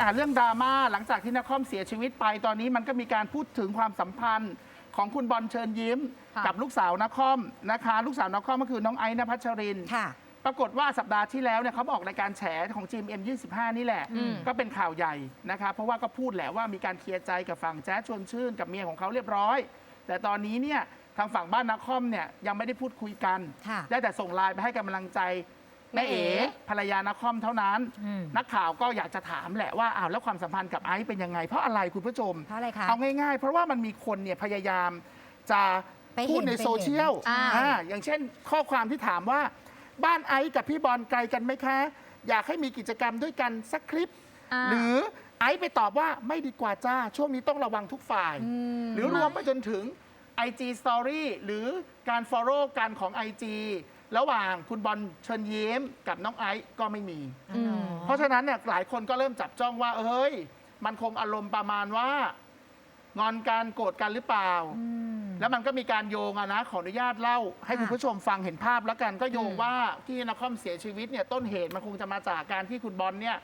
อ่าเรื่องดราม่าหลังจากที่นครเสียชีวิตไปตอนนี้มันก็มีการพูดถึงความสัมพันธ์ของคุณบอลเชิญยิ้ม ค่ะ กับลูกสาวนครนะคะ ลูกสาวนครก็คือน้องไอ้นภัชริน ค่ะ ปรากฏว่าสัปดาห์ที่แล้วเนี่ยเขาออกรายการแฉของจีมเอ็มยี่สิบห้านี่แหละ อืม ก็เป็นข่าวใหญ่นะคะ เพราะว่าก็พูดแหละว่ามีการเคลียร์ใจกับฝั่งแจ๊สชวนชื่นกับเมียของเขาเรียบร้อย แต่ตอนนี้เนี่ยทางฝั่งบ้านนักคอมเนี่ยยังไม่ได้พูดคุยกัน ค่ะ ได้แต่ส่งไลน์ไปให้กำลังใจ แม่เอ๋แม่เอ๋ภรรยานักคอมเท่านั้น อืมนักข่าวก็อยากจะถามแหละว่าอ้าวแล้วความสัมพันธ์กับไอซ์เป็นยังไง เพราะอะไรคุณผู้ชม เพราะอะไรคะ เอาง่ายๆ เพราะว่ามันมีคนเนี่ยพยายามจะไปเห็นพูดในไปเห็นโซเชียลอ่า อ่าอย่างเช่นข้อความที่ถามว่า บ้านไอซ์กับพี่บอลไกลกันไหมคะ อยากให้มีกิจกรรมด้วยกันสักคลิป อ่า หรือไอซ์ไปตอบว่าไม่ดีกว่าจ้า ช่วงนี้ต้องระวังทุกฝ่าย หรือรวมไปจนถึง IG Story หรือการ Follow กันของ IG ระหว่างคุณบอลเชิญยิ้มกับน้องไอซ์ก็ไม่มี อืม เพราะฉะนั้นเนี่ยหลายคนก็เริ่มจับจ้องว่า เอ้ย มันคงอารมณ์ประมาณว่า งอนกันโกรธกันหรือเปล่า แล้วมันก็มีการโยงอะนะ ขออนุญาตเล่า ให้ค่ะคุณผู้ชมฟังเห็นภาพแล้วกัน ก็โยงอืมว่าที่นครเสียชีวิตเนี่ยต้นเหตุมันคงจะมาจากการที่คุณบอลเนี่ย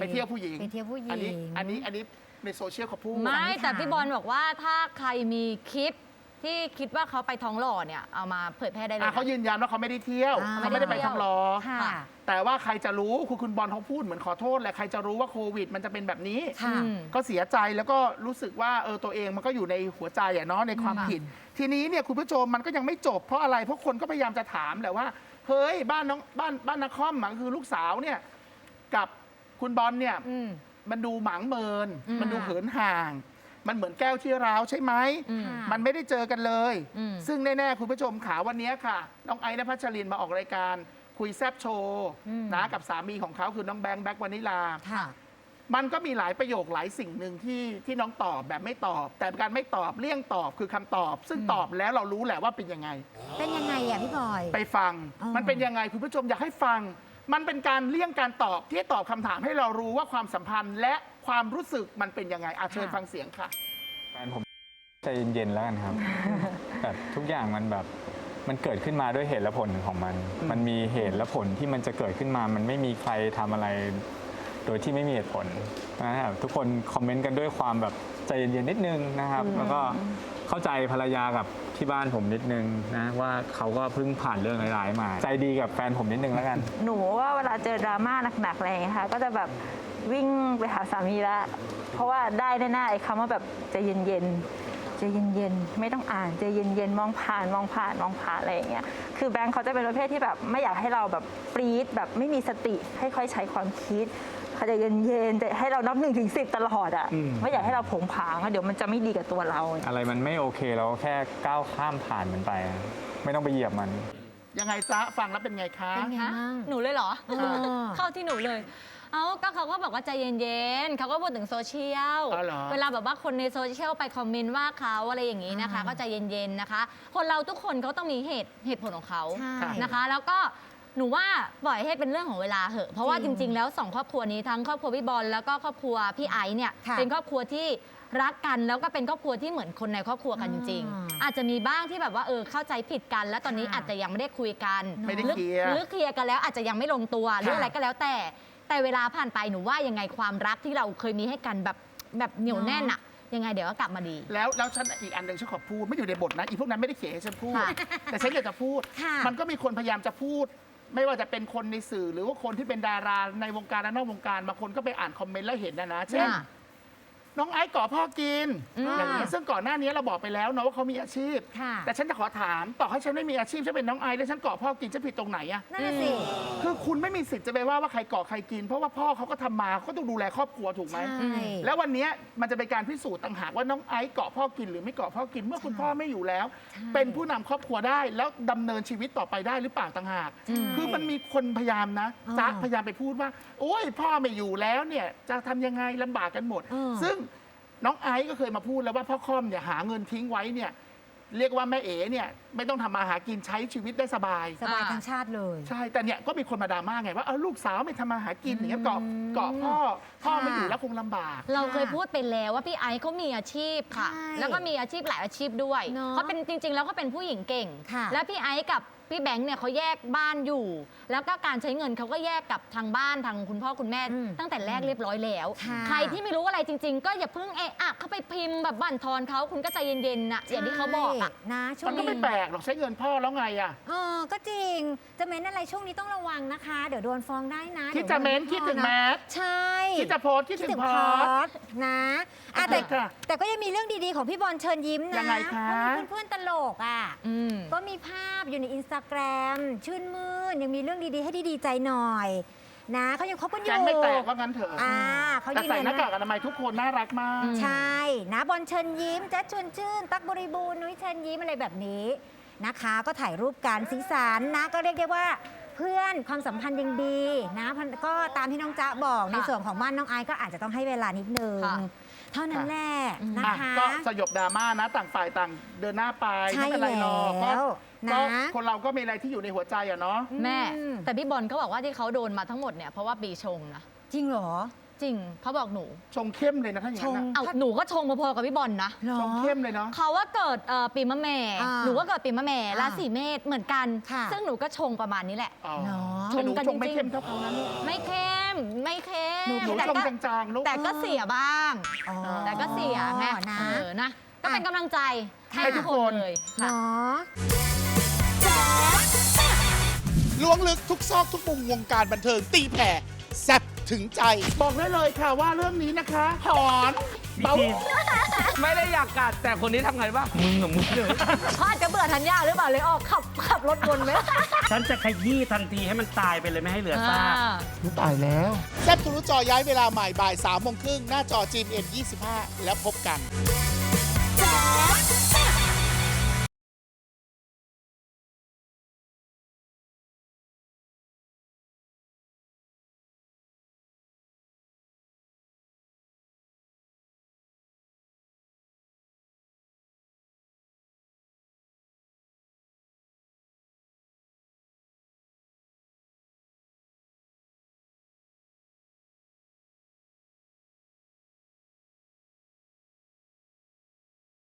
ไปเที่ยวผู้หญิง ไปเที่ยวผู้หญิงอันนี้อันนี้อันนี้ในโซเชียลเขาพูด ไม่สันนิษฐานแต่พี่บอลบอกว่าถ้าใครมีคลิป ที่คิดว่าเขาไปท้องหล่อเนี่ยเอามาเผยแพร่ได้เลยอะนะ เขายืนยันว่าเขาไม่ได้เที่ยวอ่า เขาไม่ได้ไปทำรอค่ะค่ะ แต่ว่าใครจะรู้คุณคุณบอลเขาพูดเหมือนขอโทษแหละใครจะรู้ว่าโควิด มันจะเป็นแบบนี้ ค่ะ อืม ก็เสียใจแล้วก็รู้สึกว่าเออตัวเองมันก็อยู่ในหัวใจอะเนาะในความค่ะ ผิด ทีนี้เนี่ยคุณผู้ชมมันก็ยังไม่จบเพราะอะไรเพราะคนก็พยายามจะถามแหละว่าเฮ้ยบ้านน้องบ้านบ้านนักคอมอะคือลูกสาวเนี่ยกับคุณบอลเนี่ยอืม มันดูหมางเมิน อืม มันดูเหินห่าง มันเหมือนแก้วที่ร้าวใช่ไหม อืม มันไม่ได้เจอกันเลย อืม ซึ่งแน่ ๆ คุณผู้ชมขาวันนี้ค่ะ น้องไอ้นภัชรินมาออกรายการคุยแซบโชว์อืม นะกับสามีของเขาคือน้องแบงค์แบ็กวานิลา ค่ะ มันก็มีหลายประโยคหลายสิ่งหนึ่งที่ที่น้องตอบแบบไม่ตอบ แต่การไม่ตอบเลี่ยงตอบคือคำตอบ ซึ่งตอบแล้วเรารู้แหละว่าเป็นยังไง เป็นยังไงอะพี่บอย ไปฟัง อ๋อ มันเป็นยังไงคุณผู้ชมอยากให้ฟัง มันเป็นการเลี่ยงการตอบที่ตอบคำถามให้เรารู้ว่าความสัมพันธ์และ ความรู้สึกมันเป็นยังไงอาเชิญฟังเสียงค่ะ แฟนผมใจเย็นๆแล้วกันครับ แบบทุกอย่างมันแบบมันเกิดขึ้นมาด้วยเหตุและผลของมันอืมมันมีเหตุและผลที่มันจะเกิดขึ้นมา มันไม่มีใครทำอะไร โดยที่ไม่มีเหตุผลนะครับทุกคนคอมเมนต์กันด้วยความแบบใจเย็นๆนิดนึงนะครับ แล้วก็เข้าใจภรรยากับที่บ้านผมนิดนึงนะว่าเขาก็เพิ่งผ่านเรื่องร้ายๆมา ใจดีกับแฟนผมนิดนึงแล้วกัน หนูว่าเวลาเจอดราม่าหนักๆอะไรอย่างเงี้ยค่ะก็จะแบบ วิ่งไปหาสามีละเพราะว่าได้แน่ๆไอ้คำว่าแบบใจเย็นๆใจเย็นๆไม่ต้องอ่านใจเย็นๆมองผ่านมองผ่านมองผ่านอะไรอย่างเงี้ยคือแบงค์เขาจะเป็นประเภทที่แบบไม่อยากให้เราแบบปรี๊ดแบบไม่มีสติให้ค่อยใช้ความคิดเขาจะเย็นๆแต่ให้เรานับหนึ่งถึงสิบตลอดอะอืม ไม่อยากให้เราผงผางอะเดี๋ยวมันจะไม่ดีกับตัวเรา อะไรมันไม่โอเคเราก็แค่ก้าวข้ามผ่านมันไปไม่ต้องไปเหยียบมัน ยังไงจ๊ะ ฟังแล้วเป็นไงคะ เป็นไงฮะบ้างหนูเลยเหรอเออเข้าที่หนูเลย เอาก็เขาก็บอกว่าใจเย็นๆเขาก็พูดถึงโซเชียล อ๋อเหรอ เวลาแบบว่าคนในโซเชียลไปคอมเมนต์ว่าเขาอะไรอย่างนี้นะคะอ่าก็ใจเย็นๆนะคะ คนเราทุกคนเขาต้องมีเหตุเหตุผลของเขาใช่ นะคะ แล้วก็หนูว่าปล่อยให้เป็นเรื่องของเวลาเหอะ เพราะว่าจจริงริงๆ แล้วสองครอบครัวนี้ทั้งครอบครัวพี่บอลแล้วก็ครอบครัวพี่ไอซ์เนี่ยค่ะเป็นครอบครัวที่รักกันแล้วก็เป็นครอบครัวที่เหมือนคนในครอบครัวกันจริง อ่าๆ อาจจะมีบ้างที่แบบว่าเออเข้าใจผิดกัน แล้วตอนนี้ค่ะ อาจจะยังไม่ได้คุยกัน ไม่ได้หรือเคลียร์ หรือเคลียร์กันแล้วอาจจะยังไม่ลงตัวหรืออะไรก็แล้วแต่ แต่เวลาผ่านไปหนูว่ายังไงความรักที่เราเคยมีให้กันแบบแบบเหนียวแน่นอะยังไงเดี๋ยวก็กลับมาดี แล้วแล้วฉันอีกอันหนึ่งฉันขอพูดไม่อยู่ในบทนะอีพวกนั้นไม่ได้เขียนให้ฉันพูดค่ะแต่ฉันอยากจะพูด ค่ะมันก็มีคนพยายามจะพูด ไม่ว่าจะเป็นคนในสื่อ หรือว่าคนที่เป็นดาราในวงการและนอกวงการบางคนก็ไปอ่านคอมเมนต์แล้วเห็นนะนะเช่น ค่ะ น้องไอซ์ก่อพ่อกินอืมอย่างนี้ซึ่งก่อนหน้านี้เราบอกไปแล้วเนาะว่าเขามีอาชีพ ค่ะแต่ฉันจะขอถามต่อให้ฉันไม่มีอาชีพฉันเป็นน้องไอซ์แล้วฉันก่อพ่อกินฉันผิดตรงไหนอะนั่นน่ะสิ คือคุณไม่มีสิทธิ์จะไปว่าว่าใครก่อใครกิน เพราะว่าพ่อเขาก็ทำมาเขาก็ต้องดูแลครอบครัวถูกไหมใช่ แล้ววันเนี้ยมันจะเป็นการพิสูจน์ต่างหากว่าน้องไอซ์เกาะพ่อกินหรือไม่เกาะพ่อกินเมื่อคุณพ่อไม่อยู่แล้วใช่เป็นผู้นำครอบครัวได้แล้วดำเนินชีวิตต่อไปได้หรือเปล่าต่างหากใช่คือมันมีคนพยายามนะอ่าจ๊ะพยายามไปพูดว่า โอ้ยพ่อไม่อยู่แล้วเนี่ยจะทำยังไงลำบากกันหมด อ่า ซึ่ง น้องไอซ์ก็เคยมาพูดแล้วว่าพ่อค่อมเนี่ยหาเงินทิ้งไว้เนี่ยเรียกว่าแม่เอ๋เนี่ยไม่ต้องทำมาหากินใช้ชีวิตได้สบาย สบายอ่าทั้งชาติเลย ใช่ แต่เนี่ยก็มีคนมาดราม่าไงว่าเออลูกสาวไม่ทำมาหากินอย่างเงี้ยเกาะเกาะพ่อพ่อไม่อยู่แล้วคงลำบาก เราเคยพูดไปแล้วว่าพี่ไอซ์เขามีอาชีพค่ะ ใช่แล้วก็มีอาชีพหลายอาชีพด้วยเนอะเขาเป็นจริง ๆ แล้วเขาเป็นผู้หญิงเก่ง ค่ะ แล้วพี่ไอซ์กับ พี่แบงค์เนี่ยเขาแยกบ้านอยู่ แล้วก็การใช้เงินเขาก็แยกกับทางบ้านทางคุณพ่อคุณแม่ อืมตั้งแต่แรกเรียบร้อยแล้ว ค่ะใครที่ไม่รู้อะไรจริง ๆ ก็อย่าเพิ่งเอะอะเข้าไปพิมพ์แบบบั่นทอนเขาคุณก็ใจเย็นๆนะอย่างที่เขาบอกอะ ใช่นะช่วมังนก็นี้ไม่แปลกหรอกใช้เงินพ่อแล้วไงอะ เออก็จริง จะเม้นอะไรช่วงนี้ต้องระวังนะคะ เดี๋ยวโดนฟ้องได้นะคิดจะเม้นคิดถึงแมสใช่ คิดจะโพสต์คิดถึงพอสต์นะอะแต่ค่ะ แต่ก็ยังมีเรื่องดีๆของพี่บอลเชิญยิ้มนะยังไงคะ เพรามีเพื่อนๆตลกอะ อืม ก็มีภาพอยู่ในอินสตาแกรม ชื่นมื่นยังมีเรื่องดีๆ ให้ดีๆใจหน่อย นะเขายังคบกันอแก๊ยู่งไม่แตกว่างั้นเถอะอ่าเขาแต่ยืนใส่ยันหน้ากากว่าอนามัยทุกคนน่ารักมากอืมใช่ นะบอลเชิญยิ้มแจ๊ดชวนชื่น ตั๊กบริบูรณ์นุ้ยเชิญยิ้มอะไรแบบนี้นะคะ ก็ถ่ายรูปกันสีสันนะก็เรียกได้ว่าเพื่อนความสัมพันธ์ยังดีนะพันก็ตามที่น้องจ๊ะบอกในส่วนของบ้านน้องไอซ์ก็อาจจะต้องให้เวลานิดนึง ค่ะ เท่านั้นแหละนะอะคะ ก็สยบดราม่านะต่างฝ่ายต่างเดินหน้าไปใช่ไม่เป็นไรหรอกก็แล้วก็นะคนเราก็มีอะไรที่อยู่ในหัวใจอะเนาะ แม่ อืม แต่พี่บอลเขาบอกว่าที่เขาโดนมาทั้งหมดเนี่ยเพราะว่าปีชงนะ จริงเหรอจริงเขาบอกหนู ชงเข้มเลยนะถ้าอย่างนั้นชงอะเอาหนูก็ชงพอๆกับพี่บอลนะเหรอ ชงเข้มเลยเนาะ เขาว่าเกิดเอ่อปีมะแม่ อ่าหนูก็เกิดปีมะแม่อ่าราศีเมษเหมือนกัน ค่ะ ซึ่งหนูก็ชงประมาณนี้แหละ อ๋อเนาะแต่หนูชงกันชงไม่จริงๆเข้มเท่าเขานะลูกไม่เข้มไม่เข้มหนูหนูแต่ชงก็จางๆลูก แต่ก็เสียบ้าง อ๋อแต่ก็เสียไงนะ เออนะ ก็เป็นกำลังใจให้ให้ทุทุกกคคนนเลยค่ะเนาะ ล้วงลึกทุกซอกทุกมุมวงการบันเทิงตีแผ่แซ่บ ถึงใจ บอกได้เลยค่ะว่าเรื่องนี้นะคะหอนเบาไม่ได้อยากกัดแต่คนนี้ทำไงบ้างมึงกับมึงเลยเขาอาจจะเบื่อธัญญาหรือเปล่าเลยออกขับขับรถวนไหมฉันจะขยี้ทันทีให้มันตายไปเลยไม่ให้เหลือซากอ่าตายแล้วแซ่บทะลุจอย้ายเวลาใหม่บ่าย3ามโมงครึ่งหน้าจอจีนเอ็น25แล้วพบกันแจ๊